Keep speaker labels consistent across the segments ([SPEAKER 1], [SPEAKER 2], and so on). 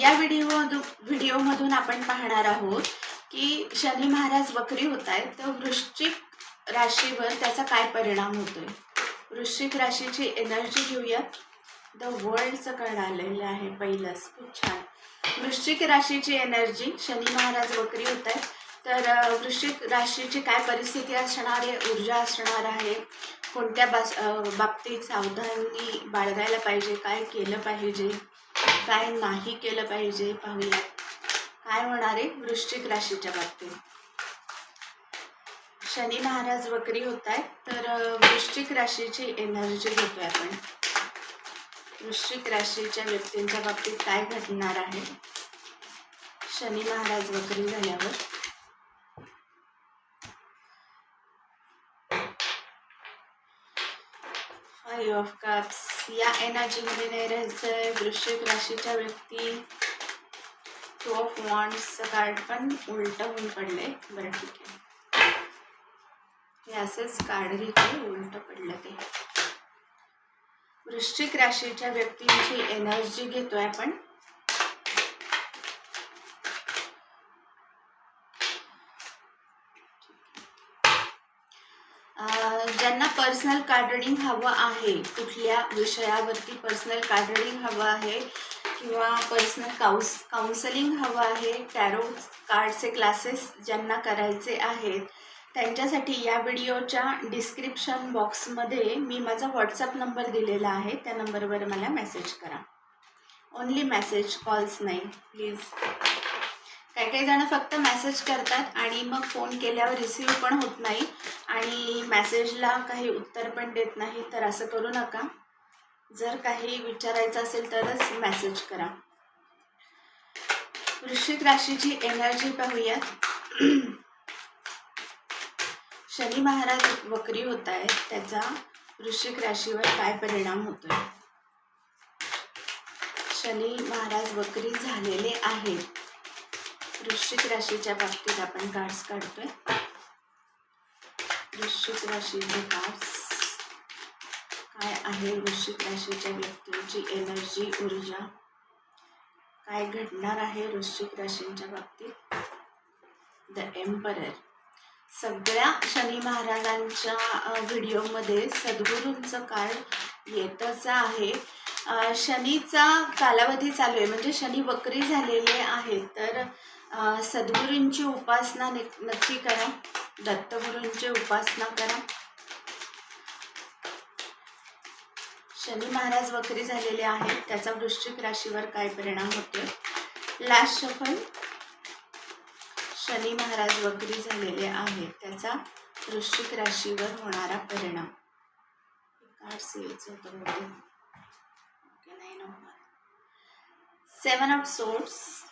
[SPEAKER 1] या व्हिडिओ व्हिडिओमधून आपण पाहणार आहोत की शनी महाराज वक्री होत आहेत तर वृश्चिक राशीवर त्याचा काय परिणाम होतोय? वृश्चिक राशीची एनर्जी घेऊयात. द वर्ल्डचं कण आलेलं आहे पहिलंच. खूप छान. वृश्चिक राशीची एनर्जी शनी महाराज वक्री होत आहेत. तर वृश्चिक राशीची काय परिस्थिती असणार आहे? ऊर्जा असणार आहे. कोणत्या बास बाबतीत सावधानी बाळगायला पाहिजे? काय केलं पाहिजे? काय नाही केलं पाहिजे पाहूया काय होणार आहे? वृश्चिक राशीच्या बाबतीत. शनी महाराज वक्री होत आहेत तर वृश्चिक राशीची एनर्जी घेतोय आपण. वृश्चिक राशीच्या व्यक्तींच्या बाबतीत काय घडणार आहे? शनी महाराज वक्री झाल्यावर. फाईव्ह ऑफ कप्स या एनर्जीमध्ये नाही राहायचंय. वृश्चिक राशीच्या व्यक्ती टू ऑफ वॉन्ड्सचं कार्ड पण उलट होऊन पडले बरं ठीक आहे. हे असंच कार्ड घेते उलट पडलं ते. वृश्चिक राशीच्या व्यक्तींची एनर्जी घेतोय आपण. ज्यांना पर्सनल कार्ड रिडिंग हवं आहे कुठल्या विषयावरती पर्सनल कार्ड रिडिंग हवं आहे किंवा पर्सनल काउन्स काउन्सलिंग हवं आहे टॅरो कार्डचे क्लासेस ज्यांना करायचे आहेत त्यांच्यासाठी या व्हिडिओच्या डिस्क्रिप्शन बॉक्समध्ये मी माझा व्हॉट्सअप नंबर दिलेला आहे त्या नंबरवर मला मेसेज करा. ओन्ली मेसेज कॉल्स नाही प्लीज काही काही जण फक्त मेसेज करतात आणि मग फोन केल्यावर रिसीव पण होत नाही. आणि मेसेजला काही उत्तर पण देत नाही तर असं करू नका. जर काही विचारायचं असेल तरच मेसेज करा. वृश्चिक राशीची एनर्जी पाहूयात. शनी महाराज वक्री होत आहेत. त्याचा वृश्चिक राशीवर काय परिणाम होतोय? शनी महाराज वक्री झालेले आहेत. वृश्चिक राशीच्या बाबतीत आपण कार्ड्स काढतोय. वृश्चिक राशीचे कार्ड्स काय आहे वृश्चिक राशीच्या व्यक्तींची एनर्जी ऊर्जा? काय घडणार आहे वृश्चिक राशींच्या बाबतीत? द एम्परर सगळ्या शनी महाराजांच्या व्हिडिओमध्ये सद्गुरूंचं कार्ड येतच आहे. शनीचा कालावधी चालू आहे. म्हणजे शनी वक्री झालेले आहेत. तर सद्गुरूंची उपासना नक्की करा. दत्तगुरूंची उपासना करा. शनी महाराज वक्री झालेले आहेत. त्याचा वृश्चिक राशीवर काय परिणाम होतोय? लास्ट शफल शनी महाराज वक्री झालेले आहेत. त्याचा वृश्चिक राशीवर होणारा परिणाम. Number. Seven of Swords.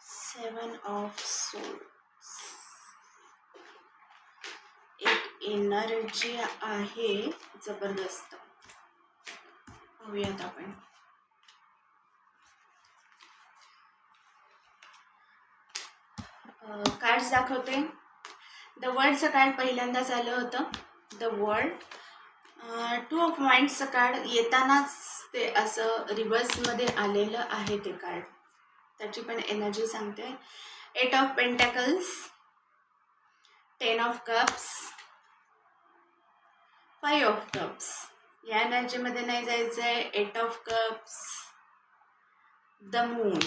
[SPEAKER 1] Seven of Swords. Seven of seven of एक एनर्जी आहे जबरदस्त पाहूयात आपण कार्ड्स दाखवते द वर्ल्डचं कार्ड पहिल्यांदाच आलं होतं? द वर्ल्ड टू ऑफ माइंडचं कार्ड येतानाच ते असं रिव्हर्समध्ये आलेलं आहे ते कार्ड त्याची पण एनर्जी सांगते. Eight of pentacles ten of cups five of cups या एनर्जीमध्ये नाही जायचं आहे eight of cups the moon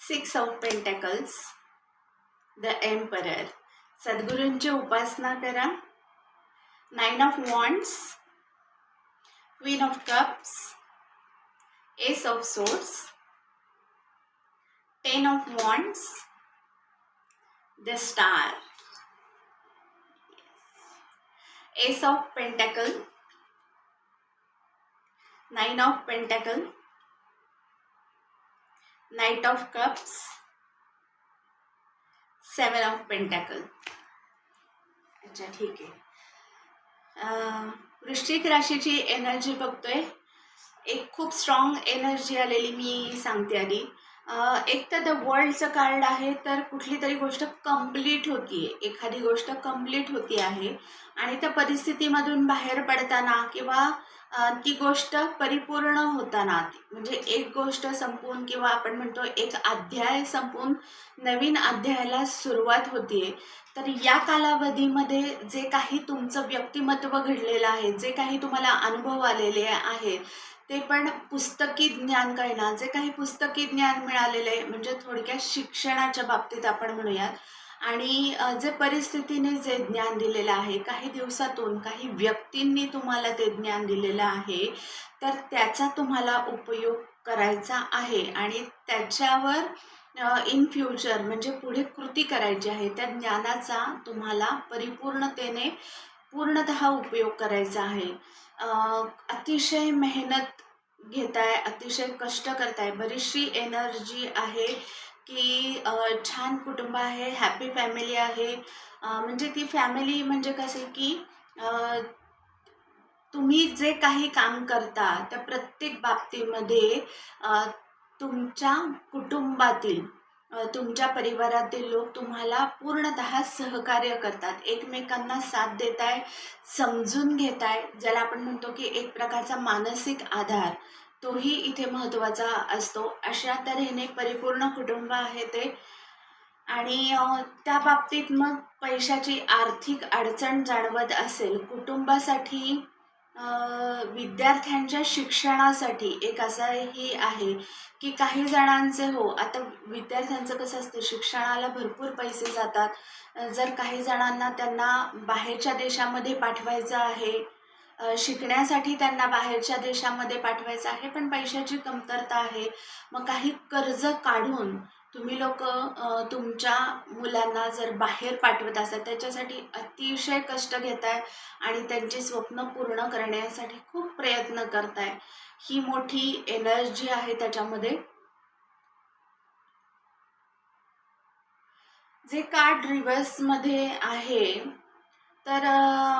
[SPEAKER 1] six of pentacles the emperor सद्गुरूंची उपासना करा nine of wands queen of cups ace of source ten of wands the star ace of pentacle. Nine of pentacle. Knight of cups. Seven of pentacle. अच्छा ठीक आहे. वृश्चिक राशीची energy बघतोय. एक खूप स्ट्रॉंग एनर्जी आलेली मी सांगते आधी. एक तर द वर्ल्डचं कार्ड आहे तर कुठली तरी गोष्ट कंप्लीट आहे एखादी गोष्ट कंप्लीट होती आहे. आणि त्या परिस्थितीमधून बाहेर पडताना किंवा ती गोष्ट परिपूर्ण होताना म्हणजे एक गोष्ट संपून किंवा आपण म्हणतो एक अध्याय संपून नवीन अध्यायाला सुरुवात होतीये. तर या कालावधीमध्ये जे काही तुमचं व्यक्तिमत्व घडलेलं आहे जे काही तुम्हाला अनुभव आलेले आहेत ते पण पुस्तकी ज्ञान कळणार. जे काही पुस्तकी ज्ञान मिळालेलं आहे म्हणजे थोडक्यात शिक्षणाच्या बाबतीत आपण म्हणूयात. आणि जे परिस्थितीने जे ज्ञान दिलेलं आहे काही दिवसातून काही व्यक्तींनी तुम्हाला ते ज्ञान दिलेलं आहे तर त्याचा तुम्हाला उपयोग करायचा आहे. आणि त्याच्यावर इन फ्युचर म्हणजे पुढे कृती करायची आहे त्या ज्ञानाचा तुम्हाला परिपूर्णतेने पूर्णतः उपयोग करायचा आहे. अतिशय मेहनत घेताय अतिशय कष्ट करताय. बरीचशी एनर्जी आहे की छान कुटुंब आहे हॅपी फॅमिली आहे. म्हणजे ती फॅमिली म्हणजे कसं की तुम्ही जे काही काम करता त्या प्रत्येक बाबतीमध्ये तुमच्या कुटुंबातील तुमच्या परिवारातील लोक तुम्हाला पूर्णतः सहकार्य करतात. एकमेकांना साथ देत आहे समजून घेताय ज्याला आपण म्हणतो की एक प्रकारचा मानसिक आधार तोही इथे महत्त्वाचा असतो. अशा तऱ्हेने परिपूर्ण कुटुंब आहे ते. आणि त्या बाबतीत मग पैशाची आर्थिक अडचण जाणवत असेल. कुटुंबासाठी विद्यार्थ्यांच्या शिक्षणासाठी एक असंही आहे की काही जणांचे हो आता विद्यार्थ्यांचं कसं असतं शिक्षणाला भरपूर पैसे जातात. जर काही जणांना त्यांना बाहेरच्या देशामध्ये पाठवायचं आहे शिकण्यासाठी त्यांना बाहेरच्या देशामध्ये पाठवायचं आहे पण पैशाची कमतरता आहे मग काही कर्ज काढून तुम्ही लोक तुमच्या मुलांना जर बाहेर पाठवत असाल त्याच्यासाठी अतिशय कष्ट घेताय आणि त्यांची स्वप्न पूर्ण करण्यासाठी खूप प्रयत्न करताय. ही मोठी एनर्जी आहे त्याच्यामध्ये. जे कार्ड रिव्हर्समध्ये आहे तर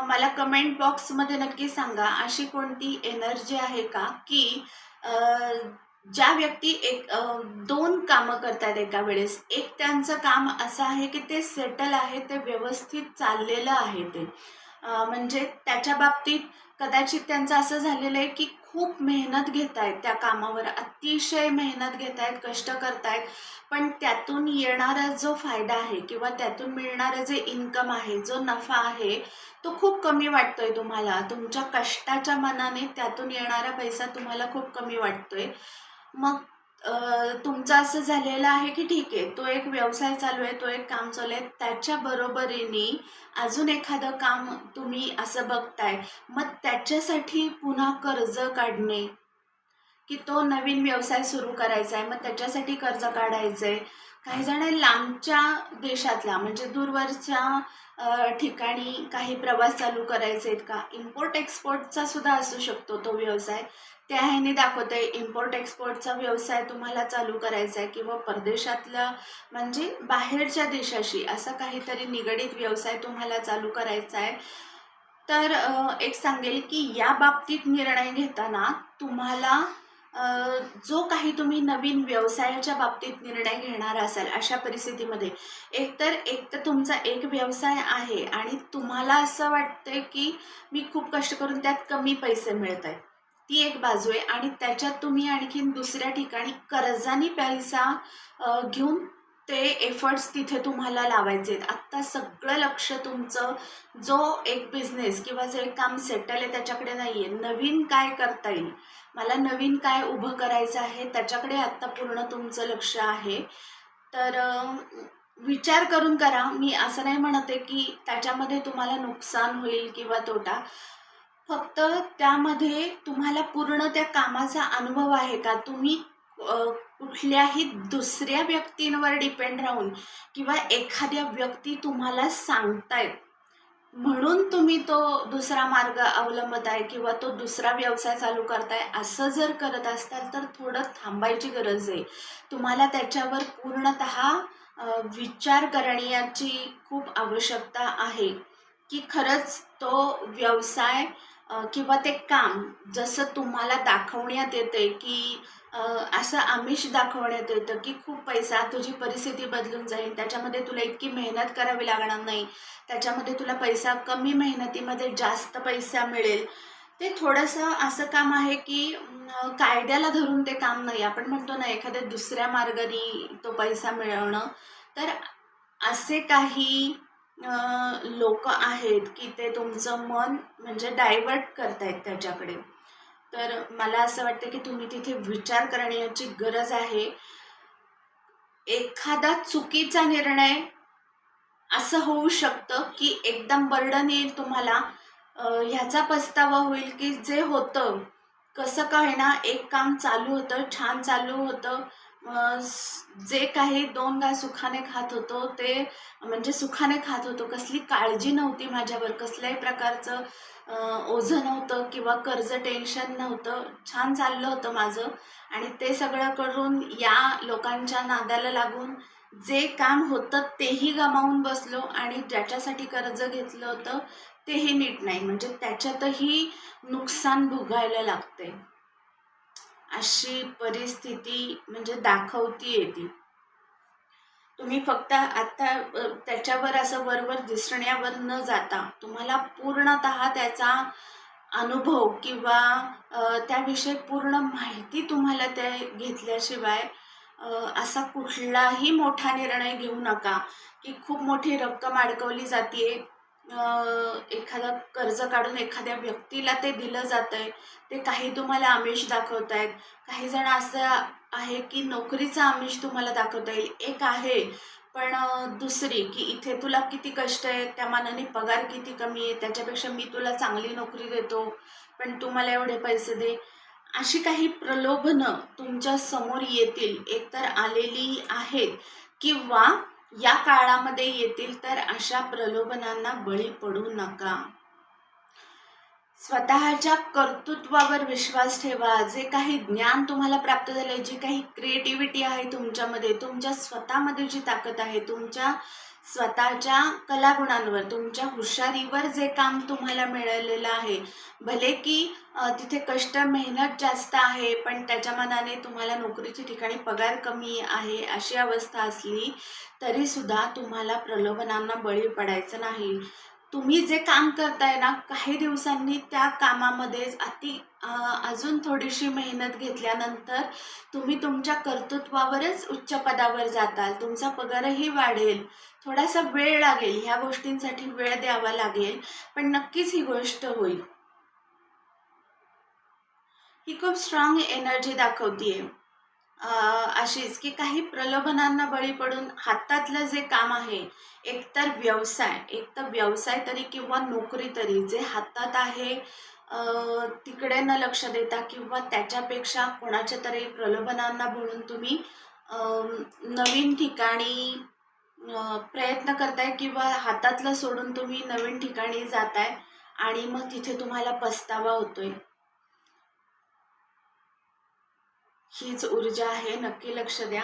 [SPEAKER 1] मला कमेंट बॉक्समध्ये नक्की सांगा अशी कोणती एनर्जी आहे का? की ज्या व्यक्ती एक दोन कामं करतात एका वेळेस एक त्यांचं काम असं आहे की ते सेटल आहे ते व्यवस्थित चाललेलं आहे ते. म्हणजे त्याच्या बाबतीत कदाचित त्यांचं असं झालेलं आहे की खूप मेहनत घेत आहेत त्या कामावर अतिशय मेहनत घेत आहेत कष्ट करतायत पण त्यातून येणारा जो फायदा आहे किंवा त्यातून मिळणारं जे इन्कम आहे जो नफा आहे तो खूप कमी वाटतोय तुम्हाला. तुमच्या कष्टाच्या मनाने त्यातून येणारा पैसा तुम्हाला खूप कमी वाटतोय. मग तुमचं असं झालेलं आहे की ठीक आहे तो एक व्यवसाय चालू आहे तो एक काम चालू आहे त्याच्या बरोबरीने अजून एखादं काम तुम्ही असं बघताय मग त्याच्यासाठी पुन्हा कर्ज काढणे की तो नवीन व्यवसाय सुरू करायचा आहे मग त्याच्यासाठी कर्ज काढायचं आहे काही जण लांबच्या देशातला म्हणजे दूरवरच्या ठिकाणी काही प्रवास चालू करायचे आहेत का इम्पोर्ट एक्सपोर्टचा सुद्धा असू शकतो तो व्यवसाय. त्या ह्याने दाखवतं आहे इम्पोर्ट एक्सपोर्टचा व्यवसाय तुम्हाला चालू करायचा आहे किंवा परदेशातला म्हणजे बाहेरच्या देशाशी असा काहीतरी निगडीत व्यवसाय तुम्हाला चालू करायचा आहे तर एक सांगेल की या बाबतीत निर्णय घेताना तुम्हाला जो काही तुम्ही नवीन व्यवसायाच्या बाबतीत निर्णय घेणार असाल अशा परिस्थितीमध्ये एकतर एक तर तुमचा एक व्यवसाय आहे आणि तुम्हाला असं वाटतंय की मी खूप कष्ट करून त्यात कमी पैसे मिळत आहेत ती एक बाजू आहे आणि त्याच्यात तुम्ही आणखीन दुसऱ्या ठिकाणी कर्जानी पैसा घेऊन ते एफर्ट्स तिथे तुम्हाला लावायचे आहेत आत्ता सगळं लक्ष तुमचं जो एक बिझनेस किंवा जे एक काम सेटल आहे त्याच्याकडे नाही आहे नवीन काय करता येईल? मला नवीन काय उभं करायचं आहे त्याच्याकडे आत्ता पूर्ण तुमचं लक्ष आहे. तर विचार करून करा. मी असं नाही म्हणते की त्याच्यामध्ये तुम्हाला नुकसान होईल किंवा तोटा. फक्त त्यामध्ये तुम्हाला पूर्ण त्या कामाचा अनुभव आहे का? तुम्ही कुठल्याही दुसऱ्या व्यक्तींवर डिपेंड राहून किंवा एखाद्या व्यक्ती तुम्हाला सांगतायत. म्हणून तुम्ही तो दुसरा मार्ग अवलंबत आहे किंवा तो दुसरा व्यवसाय चालू करताय असं जर करत असताल तर थोडं थांबायची गरज आहे. तुम्हाला त्याच्यावर पूर्णत विचार करण्याची खूप आवश्यकता आहे. की खरंच तो व्यवसाय किंवा ते काम जसं तुम्हाला दाखवण्यात येतंय की असं आमिष दाखवण्यात येतं की खूप पैसा तुझी परिस्थिती बदलून जाईल त्याच्यामध्ये तुला इतकी मेहनत करावी लागणार नाही त्याच्यामध्ये तुला पैसा कमी मेहनतीमध्ये जास्त पैसा मिळेल. ते थोडंसं असं काम आहे की कायद्याला धरून ते काम नाही. आपण म्हणतो ना एखाद्या दुसऱ्या मार्गाने तो पैसा मिळवणं. तर असे काही लोक आहेत की ते तुमचं मन म्हणजे डायवर्ट करतायत त्याच्याकडे. तर मला असं वाटतं की तुम्ही तिथे विचार करण्याची गरज आहे. एखादा चुकीचा निर्णय असं होऊ शकतं की एकदम बर्डन येईल तुम्हाला. ह्याचा पस्तावा होईल की जे होतं कसं काय ना एक काम चालू होतं छान चालू होतं. जे काही दोन गाय सुखाने खात होतो ते म्हणजे सुखाने खात होतो. कसली काळजी नव्हती माझ्यावर कसल्याही प्रकारचं ओझं नव्हतं किंवा कर्ज टेन्शन नव्हतं. छान चाललं होतं माझं. आणि ते सगळं करून या लोकांच्या नादाला लागून जे काम होतं तेही गमावून बसलो आणि ज्याच्यासाठी कर्ज घेतलं होतं तेही नीट नाही. म्हणजे त्याच्यातही नुकसान भोगायला लागते अशी परिस्थिती म्हणजे दाखवती येते. तुम्ही फक्त आता त्याच्यावर असं वरवर दिसण्यावर न जाता तुम्हाला पूर्णत त्याचा अनुभव किंवा त्याविषयी पूर्ण माहिती तुम्हाला ते घेतल्याशिवाय असा कुठलाही मोठा निर्णय घेऊ नका की खूप मोठी रक्कम अडकवली जाते एखादं कर्ज काढून एखाद्या व्यक्तीला ते दिलं जातंय. ते काही तुम्हाला आमिष दाखवत आहेत काही जण असं आहे की नोकरीचं आमिष तुम्हाला दाखवता येईल. एक आहे. पण दुसरी की इथे तुला किती कष्ट आहे त्या मानाने पगार किती कमी आहे त्याच्यापेक्षा मी तुला चांगली नोकरी देतो पण तू मला एवढे पैसे दे. अशी काही प्रलोभनं तुमच्यासमोर येतील. एकतर आलेली आहेत किंवा या काळामध्ये येतील तर अशा प्रलोभनांना बळी पडू नका. स्वतःच्या कर्तृत्वावर विश्वास ठेवा. जे काही ज्ञान तुम्हाला प्राप्त झाले जी काही क्रिएटिव्हिटी आहे तुमच्यामध्ये तुमच्या स्वतःमध्ये जी ताकद आहे तुमच्या स्वतःच्या कलागुणांवर तुमच्या हुशारीवर जे काम तुम्हाला मिळालेलं आहे. भले की तिथे कष्ट मेहनत जास्त आहे पण त्याच्या मनाने तुम्हाला नोकरीच्या ठिकाणी पगार कमी आहे अशी अवस्था असली तरीसुद्धा तुम्हाला प्रलोभनांना बळी पडायचं नाही. तुम्ही जे काम करताय ना काही दिवसांनी त्या कामामध्येच अति अजून थोडीशी मेहनत घेतल्यानंतर तुम्ही तुमच्या कर्तृत्वावरच उच्च पदावर जाताल. तुमचा पगारही वाढेल. थोडासा वेळ लागेल ह्या गोष्टींसाठी वेळ द्यावा लागेल पण नक्कीच ही गोष्ट होईल. ही खूप स्ट्रॉंग एनर्जी दाखवतीये. अशीच की काही प्रलोभनांना बळी पडून हातातलं जे काम आहे एकतर व्यवसाय एकतर व्यवसाय तरी किंवा नोकरी तरी जे हातात आहे तिकडे न लक्ष देता किंवा त्याच्यापेक्षा कोणाच्या तरी प्रलोभनांना बोलून तुम्ही नवीन ठिकाणी प्रयत्न करताय किंवा हातातलं सोडून तुम्ही नवीन ठिकाणी जाताय आणि मग तिथे तुम्हाला पस्तावा होतोय. हीच ऊर्जा आहे नक्की लक्ष द्या.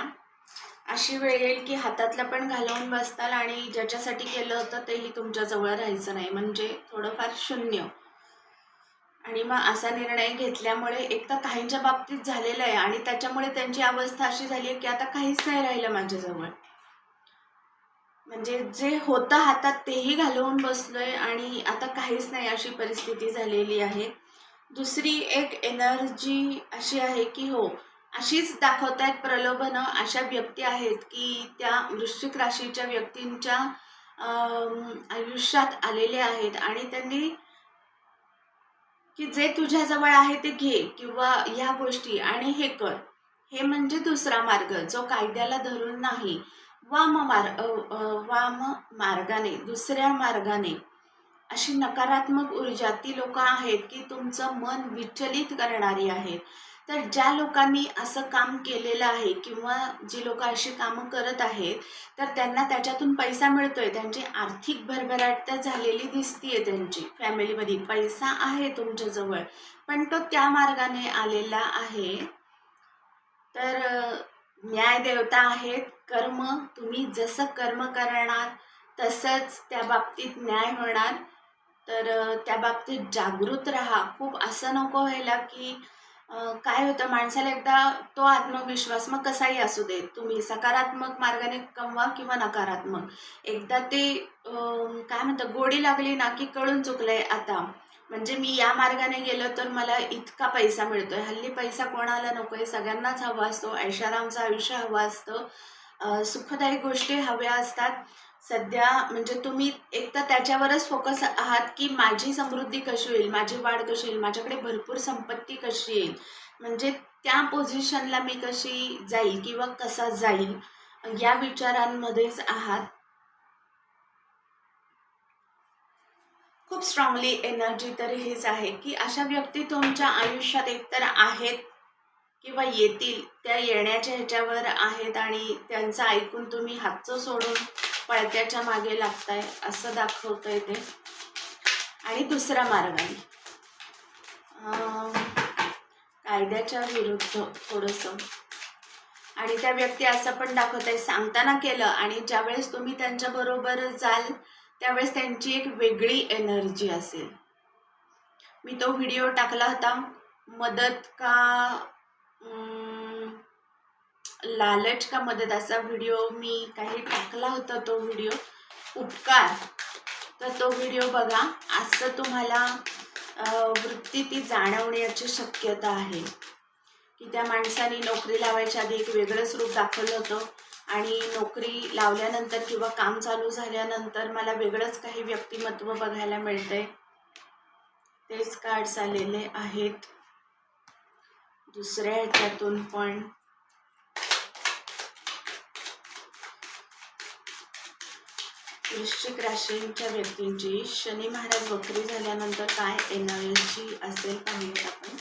[SPEAKER 1] अशी वेळ येईल की हातातला पण घालवून बसताल आणि ज्याच्यासाठी केलं होतं तेही तुमच्या जवळ राहायचं नाही म्हणजे थोडंफार शून्य. आणि मग असा निर्णय घेतल्यामुळे एक तर काहींच्या बाबतीत झालेलं आहे आणि त्याच्यामुळे त्यांची अवस्था अशी झाली आहे की आता काहीच नाही राहिलं माझ्याजवळ म्हणजे जे होतं हातात तेही घालवून बसलोय आणि आता काहीच नाही अशी परिस्थिती झालेली आहे. दुसरी एक एनर्जी अशी आहे की हो अशीच दाखवतायत प्रलोभनं अशा व्यक्ती आहेत की त्या वृश्चिक राशीच्या व्यक्तींच्या आयुष्यात आलेले आहेत आणि त्यांनी की जे तुझ्याजवळ आहे ते घे किंवा ह्या गोष्टी आणि हे कर. हे म्हणजे दुसरा मार्ग जो कायद्याला धरून नाही. वाम मार वाम मार्गाने दुसऱ्या मार्गाने. अशी नकारात्मक ऊर्जा ती लोक आहेत की तुमचं मन विचलित करणारी आहेत. तर ज्या लोकांनी असं काम केलेलं आहे किंवा जी लोक अशी कामं करत आहेत तर त्यांना त्याच्यातून पैसा मिळतोय. त्यांची आर्थिक भरभराट तर झालेली दिसतीये त्यांची. फॅमिलीमध्ये पैसा आहे तुमच्याजवळ पण तो त्या मार्गाने आलेला आहे. तर न्यायदेवता न्याय देवता आहेत कर्म तुम्ही जसं कर्म करणार तसंच त्या बाबतीत न्याय होणार. तर त्या बाबतीत जागृत राहा. खूप असं नको व्हायला की काय होतं माणसाला एकदा तो आत्मविश्वास मग कसाही असू दे. तुम्ही सकारात्मक मार्गाने कमवा किंवा नकारात्मक. एकदा ते काय म्हणतात गोडी लागली ना की कळून चुकलंय आता. म्हणजे मी या मार्गाने गेलो तर मला इतका पैसा मिळतोय. हल्ली पैसा कोणाला नकोय सगळ्यांनाच हवा असतो ऐशारामचं आयुष्य हवं असतं. सुखदायी गोष्टी हव्या असतात. सध्या म्हणजे तुम्ही एक तर त्याच्यावरच फोकस आहात की माझी समृद्धी कशी होईल माझी वाढ कशी होईल माझ्याकडे भरपूर संपत्ती कशी येईल. म्हणजे त्या पोझिशनला मी कशी जाईल किंवा कसा जाईल या विचारांमध्येच आहात. खूप स्ट्रॉंगली एनर्जी तर हीच आहे की अशा व्यक्ती तुमच्या आयुष्यात एकतर आहेत किंवा येतील त्या येण्याच्या ह्याच्यावर आहेत आणि त्यांचं ऐकून तुम्ही हातचं सोडून पळत्याच्या मागे लागताय असं दाखवतंय ते. आणि दुसरा मार्ग आहे. कायद्याच्या विरुद्ध थोडंसं. आणि त्या व्यक्ती असं पण दाखवत आहे सांगताना केलं आणि ज्यावेळेस तुम्ही त्यांच्याबरोबर जाल त्यावेळेस त्यांची एक वेगळी एनर्जी असेल. मी तो व्हिडिओ टाकला होता मदत का लालच का मदत असा व्हिडिओ मी काही टाकला होता तो व्हिडिओ उपकार. तर तो व्हिडिओ बघा असं तुम्हाला वृत्ती ती जाणवण्याची शक्यता आहे. की त्या माणसाने नोकरी लावायच्या आधी एक वेगळंच रूप दाखवलं होतं आणि नोकरी लावल्यानंतर किंवा काम चालू झाल्यानंतर मला वेगळंच काही व्यक्तिमत्व बघायला मिळतंय. तेच कार्ड्स आलेले आहेत. दुसऱ्या ह्याच्यातून पण. वृश्चिक राशींच्या व्यक्तींची शनी महाराज वक्री झाल्यानंतर काय एनर्जी असेल पाहिजे आपण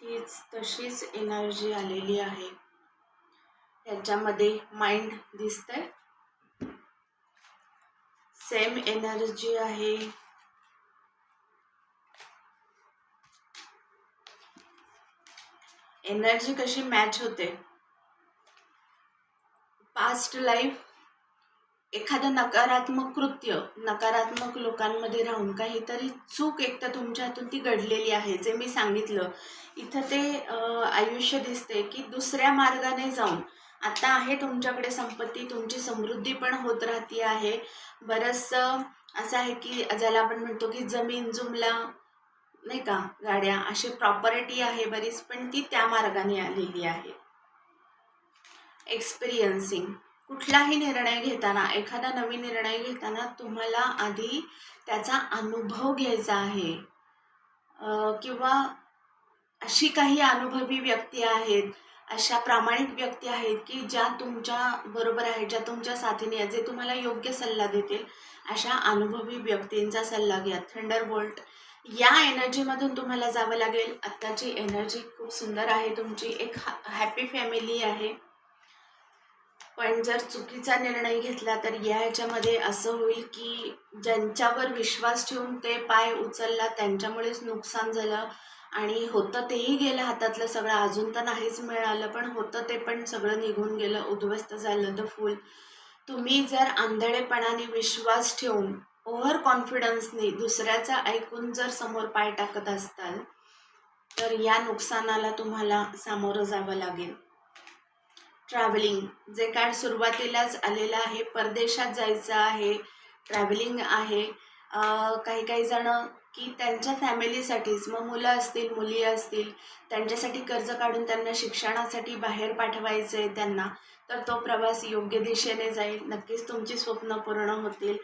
[SPEAKER 1] तीच तशीच एनर्जी आलेली आहे. त्याच्यामध्ये माइंड दिसतंय. सेम एनर्जी आहे. एनर्जी कशी मॅच होते? पास्ट लाईफ एखादं नकारात्मक कृत्य नकारात्मक लोकांमध्ये राहून काहीतरी चूक एक तर तुमच्या हातून ती घडलेली आहे जे मी सांगितलं. इथं ते आयुष्य दिसते की दुसऱ्या मार्गाने जाऊन आता आहे तुमच्याकडे संपत्ती तुमची समृद्धी पण होत राहते आहे. बरंचसं असं आहे की ज्याला आपण म्हणतो की जमीन जुमला नाही का गाड्या अशी प्रॉपर्टी आहे बरीच पण ती त्या मार्गाने आलेली आहे. एक्सपिरियन्सिंग कुठलाही निर्णय घेताना एखादा नवीन निर्णय घेताना तुम्हाला आधी त्याचा अनुभव घ्यायचा आहे. किंवा अशी काही अनुभवी व्यक्ती आहेत अशा प्रामाणिक व्यक्ती आहेत की ज्या तुमच्या बरोबर आहेत ज्या तुमच्या साथीने आहेत जे तुम्हाला योग्य सल्ला देतील अशा अनुभवी व्यक्तींचा सल्ला घ्या. थंडर बोल्ट या एनर्जीमधून तुम्हाला जावं लागेल. आत्ताची एनर्जी खूप सुंदर आहे. तुमची एक हॅपी फॅमिली आहे. पण जर चुकीचा निर्णय घेतला तर या ह्याच्यामध्ये असं होईल की ज्यांच्यावर विश्वास ठेवून ते पाय उचलला त्यांच्यामुळेच नुकसान झालं. आणि होतं तेही गेलं हातातलं सगळं. अजून तर नाहीच मिळालं पण होतं ते पण सगळं निघून गेलं. उद्ध्वस्त झालं तर फुल तुम्ही जर आंधळेपणाने विश्वास ठेवून ओव्हर कॉन्फिडन्सने दुसऱ्याचं ऐकून जर समोर पाय टाकत असताल तर या नुकसानाला तुम्हाला सामोरं जावं लागेल. ट्रॅव्हलिंग जे काय सुरुवातीलाच आलेलं आहे परदेशात जायचं आहे ट्रॅव्हलिंग आहे. काही काही जण की त्यांच्या फॅमिलीसाठीच मग मुलं असतील मुली असतील त्यांच्यासाठी कर्ज काढून त्यांना शिक्षणासाठी बाहेर पाठवायचं आहे त्यांना तर तो प्रवास योग्य दिशेने जाईल. नक्कीच तुमची स्वप्न पूर्ण होतील.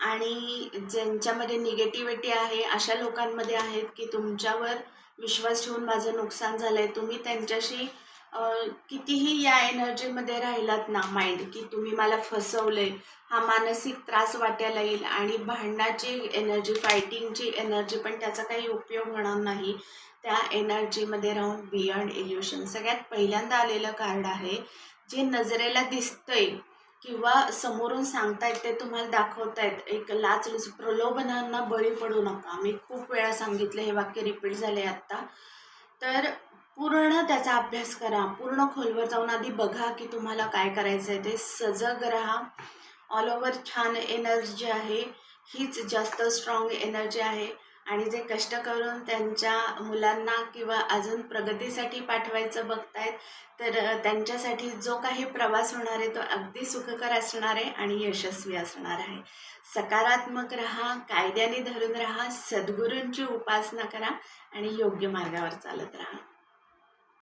[SPEAKER 1] आणि ज्यांच्यामध्ये निगेटिव्हिटी आहे अशा लोकांमध्ये आहेत की तुमच्यावर विश्वास ठेवून माझं नुकसान झालं आहे तुम्ही त्यांच्याशी कितीही या एनर्जीमध्ये राहिलात ना माइंड की तुम्ही मला फसवलंय हा मानसिक त्रास वाटायला येईल आणि भांडणाची एनर्जी फायटिंगची एनर्जी पण त्याचा काही उपयोग होणार नाही. त्या एनर्जीमध्ये राहून बियॉन्ड इल्युशन सगळ्यात पहिल्यांदा आलेलं कार्ड आहे जे नजरेला दिसतंय किंवा समोरून सांगतायत ते तुम्हाला दाखवतायत. एक लाचलुच प्रलोभनांना बळी पडू नका. मी खूप वेळा सांगितलं हे वाक्य रिपीट झाले आत्ता. तर पूर्ण त्याचा अभ्यास करा. पूर्ण खोलवर जाऊन आधी बघा की तुम्हाला काय करायचं आहे ते. सजग राहा. ऑल ओव्हर छान एनर्जी आहे. हीच जास्त स्ट्रॉंग एनर्जी आहे. आणि जे कष्ट करून त्यांच्या मुलांना किंवा अजून प्रगतीसाठी पाठवायचं बघतायत तर त्यांच्यासाठी जो काही प्रवास होणार आहे तो अगदी सुखकर असणार आहे आणि यशस्वी असणार आहे. सकारात्मक राहा कायद्याने धरून राहा सद्गुरूंची उपासना करा आणि योग्य मार्गावर चालत राहा.